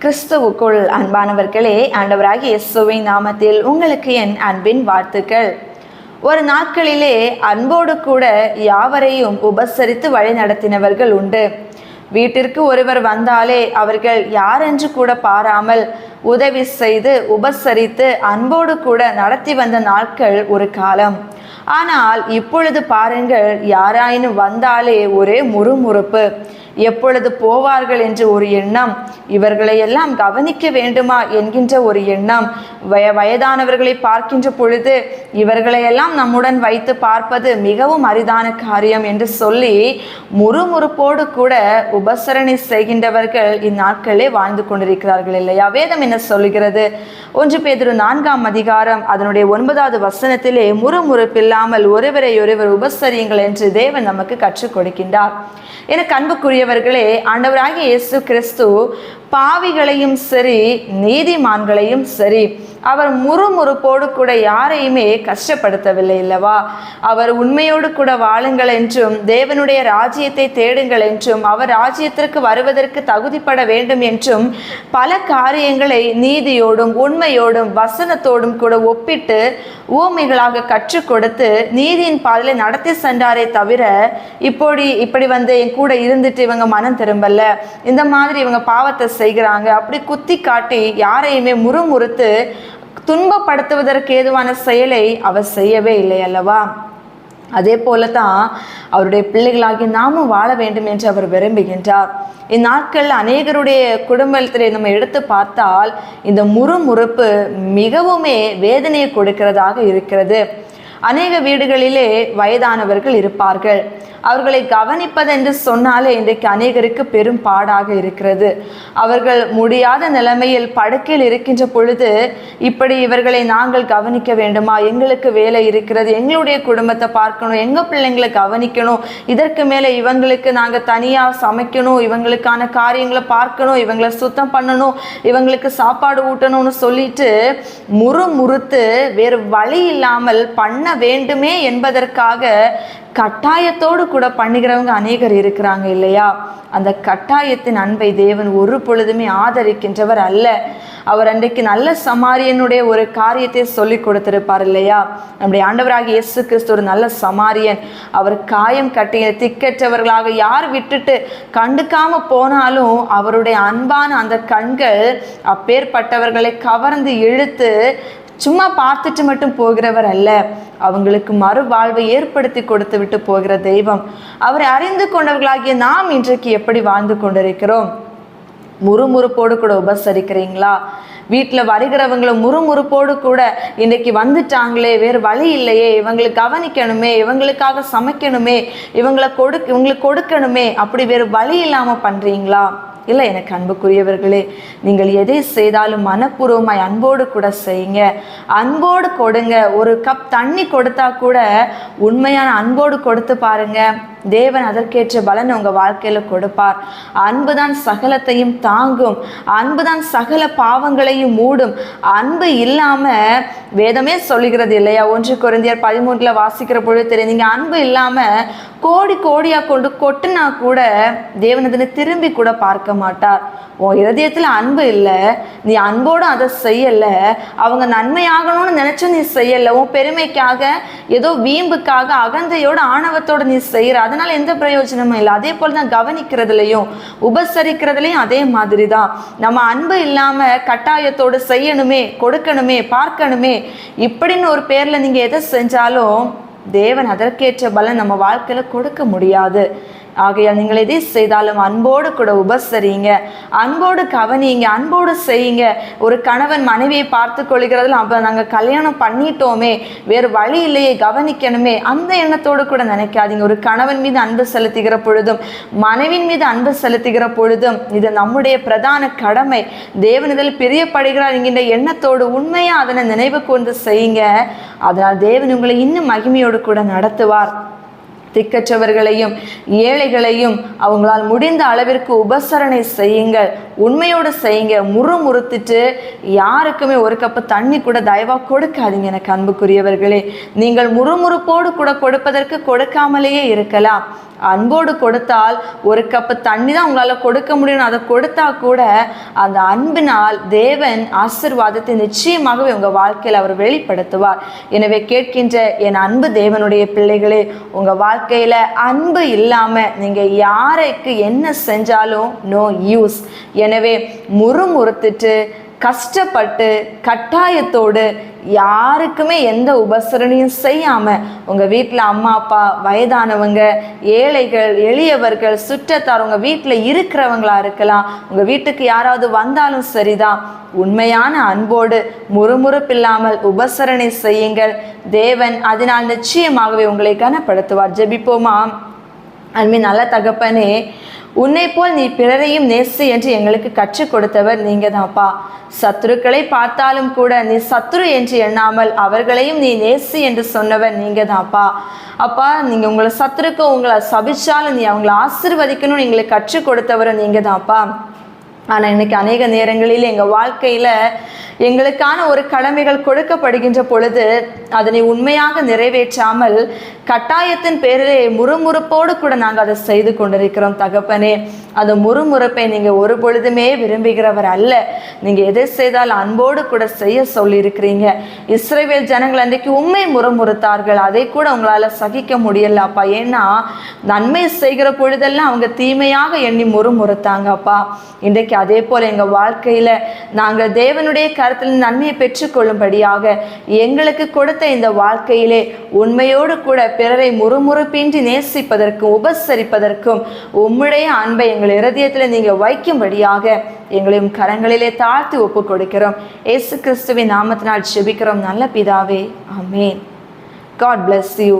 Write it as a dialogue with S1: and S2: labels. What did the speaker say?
S1: கிறிஸ்துவுக்குள் அன்பானவர்களே ஆண்டவராகிய இயேசுவின் நாமத்தில் உங்களுக்கு என் அன்பின் வாழ்த்துக்கள். ஒரு நாட்களிலே அன்போடு கூட யாவரையும் உபசரித்து வழி நடத்தினவர்கள் உண்டு. வீட்டிற்கு ஒருவர் வந்தாலே அவர்கள் யாரென்று கூட பாராமல் உதவி செய்து உபசரித்து அன்போடு கூட நடத்தி வந்த நாட்கள் ஒரு காலம். ஆனால் இப்பொழுது பாருங்கள் யாராயினும் வந்தாலே ஒரே முறுமுறுப்பு. எப்பொழுது போவார்கள் என்று ஒரு எண்ணம் இவர்களையெல்லாம் கவனிக்க வேண்டுமா என்கின்ற ஒரு எண்ணம். வய வயதானவர்களை பார்க்கின்ற பொழுது இவர்களையெல்லாம் நம்முடன் வைத்து பார்ப்பது மிகவும் அரிதான காரியம் என்று சொல்லி முறுமுறுப்போடு கூட உபசரணை செய்கின்றவர்கள் இந்நாட்களே வாழ்ந்து கொண்டிருக்கிறார்கள் இல்லையா? வேதம் என்ன சொல்லுகிறது? ஒன்று பேதிரு நான்காம் அதிகாரம் அதனுடைய ஒன்பதாவது வசனத்திலே இல்லாமல் ஒருவரை ஒருவர் உபசரியுங்கள் என்று தேவன் நமக்கு கற்றுக் கொடுக்கின்றார். எனக்கு அன்புக்குரியவர்களே ஆண்டவராகிய இயேசு கிறிஸ்து பாவிகளையும் சரி நீதிமான்களையும் சரி அவர் முறுமுறுப்போடு கூட யாரையுமே கஷ்டப்படுத்தவில்லை இல்லவா அவர் உண்மையோடு கூட வாழுங்கள் என்றும் தேவனுடைய ராஜ்யத்தை தேடுங்கள் என்றும் அவர் ராஜ்யத்திற்கு வருவதற்கு தகுதிப்பட வேண்டும் என்றும் பல காரியங்களை நீதியோடும் உண்மையோடும் வசனத்தோடும் கூட ஒப்பிட்டு ஊமைகளாக கற்றுக் கொடுத்து நீதியின் பாதையில நடத்தி சென்றாரே தவிர இப்படி இப்படி வந்து என் கூட இருந்துட்டு இவங்க மனம் திரும்பல. இந்த மாதிரி இவங்க பாவத்தை செய்கிறாங்க. அப்படி குத்தி காட்டி யாரையுமே முறுமுறுத்து துன்பப்படுத்துவதற்கு ஏதுவான செயலை அவர் செய்யவே இல்லை அல்லவா? அதே போல தான் அவருடைய பிள்ளைகளாகி நாமும் வாழ வேண்டும் என்று அவர் விரும்புகின்றார். இந்நாட்கள் அநேகருடைய குடும்பத்தில் நம்ம எடுத்து பார்த்தால் இந்த முறுமுறுப்பு மிகவுமே வேதனையை கொடுக்கிறதாக இருக்கிறது. அநேக வீடுகளிலே வயதானவர்கள் இருப்பார்கள். அவர்களை கவனிப்பது என்று சொன்னாலே இன்றைக்கு அநேகருக்கு பெரும் பாடாக இருக்கிறது. அவர்கள் முடியாத நிலைமையில் படுக்கையில் இருக்கின்ற பொழுது இப்படி இவர்களை நாங்கள் கவனிக்க வேண்டுமா? எங்களுக்கு வேலை இருக்கிறது எங்களுடைய குடும்பத்தை பார்க்கணும் எங்கள் பிள்ளைங்களை கவனிக்கணும் இதற்கு மேலே இவங்களுக்கு நாங்கள் தனியாக சமைக்கணும் இவங்களுக்கான காரியங்களை பார்க்கணும் இவங்களை சுத்தம் பண்ணணும் இவங்களுக்கு சாப்பாடு ஊட்டணும்னு சொல்லிட்டு முறுமுறுத்து வேறு வழி இல்லாமல் பண்ண வேண்டுமே என்பதற்காக கட்டாயத்தோடு கூட பண்ணுகிறவங்க அநேகர் இருக்கிறாங்க இல்லையா? அந்த கட்டாயத்தின் அன்பை தேவன் ஒரு பொழுதுமே ஆதரிக்கின்றவர் அல்ல. அவர் அன்றைக்கு நல்ல சமாரியனுடைய ஒரு காரியத்தை சொல்லி கொடுத்திருப்பார் இல்லையா? நம்முடைய ஆண்டவராக இயேசு கிறிஸ்து ஒரு நல்ல சமாரியன். அவர் காயம் கட்டிய திக்கற்றவர்களாக யார் விட்டுட்டு கண்டுக்காம போனாலும் அவருடைய அன்பான அந்த கண்கள் அப்பேற்பட்டவர்களை கவர்ந்து இழுத்து சும்மா பார்த்துட்டு மட்டும் போகிறவர் அல்ல. அவங்களுக்கு மறுவாழ்வை ஏற்படுத்தி கொடுத்து விட்டு போகிற தெய்வம். அவரை அறிந்து கொண்டவர்களாகிய நாம் இன்றைக்கு எப்படி வாழ்ந்து கொண்டிருக்கிறோம்? முறுமுறுப்போடு கூட உபசரிக்கிறீங்களா? வீட்டில் வருகிறவங்கள முறுமுறுப்போடு கூட இன்னைக்கு வந்துட்டாங்களே வேறு வழி இல்லையே இவங்களை கவனிக்கணுமே இவங்களுக்காக சமைக்கணுமே இவங்களை கொடு இவங்களுக்கு கொடுக்கணுமே அப்படி வேறு வழி இல்லாமல் பண்ணுறீங்களா இல்லை எனக்கு அன்புக்குரியவர்களே நீங்கள் எதை செய்தாலும் மனப்பூர்வமாய் அன்போடு கூட செய்யுங்க. அன்போடு கொடுங்க. ஒரு கப் தண்ணி கொடுத்தா கூட உண்மையான அன்போடு கொடுத்து பாருங்கள் தேவன் அதற்கேற்ற பலன் உங்கள் வாழ்க்கையில் கொடுப்பார். அன்புதான் சகலத்தையும் தாங்கும். அன்புதான் சகல பாவங்களையும் மூடும். அன்பு இல்லாமல் வேதமே சொல்லுகிறது இல்லையா? ஒன்று குறைந்தியர் பதிமூன்றில் வாசிக்கிற பொழுது தெரியும். நீங்கள் அன்பு இல்லாமல் கோடி கோடியாக கொண்டு கொட்டுனா கூட தேவன் அதனை திரும்பி கூட பார்க்க மாட்டார். உன் இருதயத்தில் அன்பு இல்லை. நீ அன்போடு அதை செய்யலை. அவங்க நன்மையாகணும்னு நினச்சும் நீ செய்யலை. உன் பெருமைக்காக ஏதோ வீம்புக்காக அகந்தையோட ஆணவத்தோடு நீ செய்கிற அதனால் எந்த பிரயோஜனமும் இல்லை. அதே போல் தான் கவனிக்கிறதுலையும் உபசரிக்கிறதுலையும் அதே மாதிரி தான் நம்ம அன்பு இல்லாமல் கட்டாயத்தோடு செய்யணுமே கொடுக்கணுமே பார்க்கணுமே இப்படின்னு ஒரு பேரில் நீங்கள் எதை செஞ்சாலும் தேவன் அதற்கேற்ற பலன் நம்ம வாழ்க்கையில் கொடுக்க முடியாது. ஆகையால் நீங்கள் எதை செய்தாலும் அன்போடு கூட உபசரிங்க. அன்போடு கவனிங்க அன்போடு செய்யுங்க. ஒரு கணவன் மனைவியை பார்த்து கொள்கிறதில் அப்போ நாங்கள் கல்யாணம் பண்ணிட்டோமே வேறு வழி இல்லையே கவனிக்கணுமே அந்த எண்ணத்தோடு கூட நினைக்காதீங்க. ஒரு கணவன் மீது அன்பு செலுத்துகிற பொழுதும் மனைவின் மீது அன்பு செலுத்துகிற பொழுதும் இது நம்முடைய பிரதான கடமை. தேவன் இதில் பிரியப்படுகிறார் என்கின்ற எண்ணத்தோடு உண்மையாக அதனை நினைவு கொண்டு செய்யுங்க. அதனால் தேவன் உங்களை இன்னும் மகிமையோடு கூட நடத்துவார். திக்கற்றவர்களையும் ஏழைகளையும் அவங்களால் முடிந்த அளவிற்கு உபசரணை செய்யுங்கள் உண்மையோடு செய்யுங்க. முறுமுறுத்துட்டு யாருக்குமே ஒரு கப்பு தண்ணி கூட தயவாக கொடுக்காதீங்க எனக்கு அன்புக்குரியவர்களே. நீங்கள் முறுமுறுப்போடு கூட கொடுப்பதற்கு கொடுக்காமலேயே இருக்கலாம். அன்போடு கொடுத்தால் ஒரு கப்பு தண்ணி தான் உங்களால் கொடுக்க முடியும் அதை கொடுத்தா கூட அந்த அன்பினால் தேவன் ஆசிர்வாதத்தை நிச்சயமாகவே உங்கள் வாழ்க்கையில் அவர் வெளிப்படுத்துவார். எனவே கேட்கின்ற என் அன்பு தேவனுடைய பிள்ளைகளே உங்கள் வாழ்க்கையில் அன்பு இல்லாமல் நீங்கள் யாருக்கு என்ன செஞ்சாலும் நோ யூஸ் எனவே முறுமுறுத்துட்டு கஷ்டப்பட்டு கட்டாயத்தோடு யாருக்குமே எந்த உபசரணையும் செய்யாமல் உங்கள் வீட்டில் அம்மா அப்பா வயதானவங்க ஏழைகள் எளியவர்கள் சுற்றத்தார் உங்கள் வீட்டில் இருக்கிறவங்களா இருக்கலாம். உங்கள் வீட்டுக்கு யாராவது வந்தாலும் சரிதான். உண்மையான அன்போடு முறுமுறுப்பில்லாமல் உபசரணை செய்யுங்கள். தேவன் அதனால் நிச்சயமாகவே உங்களை கனப்படுத்துவார். ஜெபிப்போமா? அன்பின் நல்ல தகப்பனே உன்னை போல் நீ பிறரையும் நேசு என்று எங்களுக்கு கற்றுக் கொடுத்தவர் நீங்க தான்ப்பா சத்துருக்களை பார்த்தாலும் கூட நீ சத்ரு என்று எண்ணாமல் அவர்களையும் நீ நேசி என்று சொன்னவர் நீங்க தான்ப்பா அப்பா நீங்க உங்களை சத்துருக்கு உங்களை சபிச்சாலும் நீ அவங்கள ஆசிர்வதிக்கணும்னு எங்களுக்கு கற்றுக் கொடுத்தவர் நீங்க தான்ப்பா ஆனால் இன்னைக்கு அநேக நேரங்களில் எங்கள் வாழ்க்கையில் எங்களுக்கான ஒரு கடமைகள் கொடுக்கப்படுகின்ற பொழுது அதனை உண்மையாக நிறைவேற்றாமல் கட்டாயத்தின் பேரிலே முறுமுறுப்போடு கூட நாங்கள் அதை செய்து கொண்டிருக்கிறோம் தகப்பனே. அந்த முறுமுறுப்பை நீங்கள் ஒரு பொழுதுமே விரும்புகிறவர் அல்ல. நீங்கள் எதை செய்தால் அன்போடு கூட செய்ய சொல்லியிருக்கிறீங்க. இஸ்ரேவேல் ஜனங்கள் அன்றைக்கு உண்மை முறுமுறுத்தார்கள். அதை கூட உங்களால் சகிக்க முடியலப்பா ஏன்னா நன்மை செய்கிற பொழுதெல்லாம் அவங்க தீமையாக எண்ணி முறுமுறுத்தாங்கப்பா இன்றைக்கு அதே போல் எங்கள் வாழ்க்கையில் நாங்கள் தேவனுடைய கருத்தில் நன்மையை பெற்றுக்கொள்ளும்படியாக எங்களுக்கு கொடுத்த இந்த வாழ்க்கையிலே உண்மையோடு கூட பிறரை முறுமுறுப்பின்றி நேசிப்பதற்கும் உபசரிப்பதற்கும் உம்முடைய அன்பை எங்கள் இருதயத்தில் நீங்கள் வைக்கும்படியாக எங்களையும் கரங்களிலே தாழ்த்தி ஒப்பு கொடுக்கிறோம் ஏசு கிறிஸ்துவின் நாமத்தினால் செபிக்கிறோம் நல்ல பிதாவே அமேன் காட் பிளஸ் யூ